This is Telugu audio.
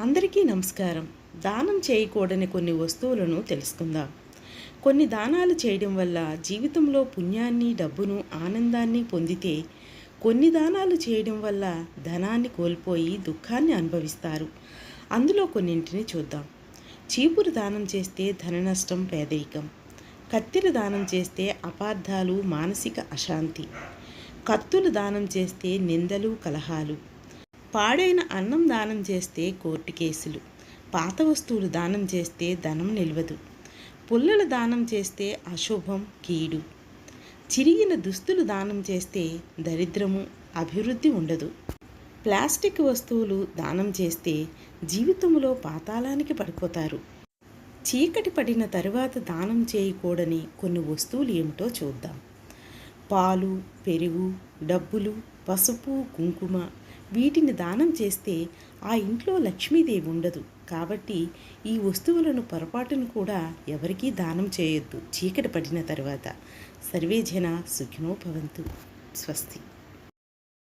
అందరికీ నమస్కారం. దానం చేయకూడని కొన్ని వస్తువులను తెలుసుకుందాం. కొన్ని దానాలు చేయడం వల్ల జీవితంలో పుణ్యాన్ని డబ్బును ఆనందాన్ని పొందితే కొన్ని దానాలు చేయడం వల్ల ధనాన్ని కోల్పోయి దుఃఖాన్ని అనుభవిస్తారు. అందులో కొన్నింటిని చూద్దాం. చీపురు దానం చేస్తే ధన నష్టం పేదరికం. కత్తిర దానం చేస్తే అపార్థాలు మానసిక అశాంతి. కత్తులు దానం చేస్తే నిందలు కలహాలు. పాడైన అన్నం దానం చేస్తే కోర్టు కేసులు. పాత వస్తువులు దానం చేస్తే ధనం నిలవదు. పుల్లల దానం చేస్తే అశుభం కీడు. చిరిగిన దుస్తులు దానం చేస్తే దరిద్రము అభివృద్ధి ఉండదు. ప్లాస్టిక్ వస్తువులు దానం చేస్తే జీవితంలో పాతాళానికి పడిపోతారు. చీకటి పడిన తరువాత దానం చేయకూడని కొన్ని వస్తువులు ఏమిటో చూద్దాం. పాలు పెరుగు డబ్బులు పసుపు కుంకుమ వీటిని దానం చేస్తే ఆ ఇంట్లో లక్ష్మీదేవి ఉండదు. కాబట్టి ఈ వస్తువులను పొరపాటును కూడా ఎవరికీ దానం చేయొద్దు. చీకటి పడిన తర్వాత. సర్వే జన సుఖినో భవంతు. స్వస్తి.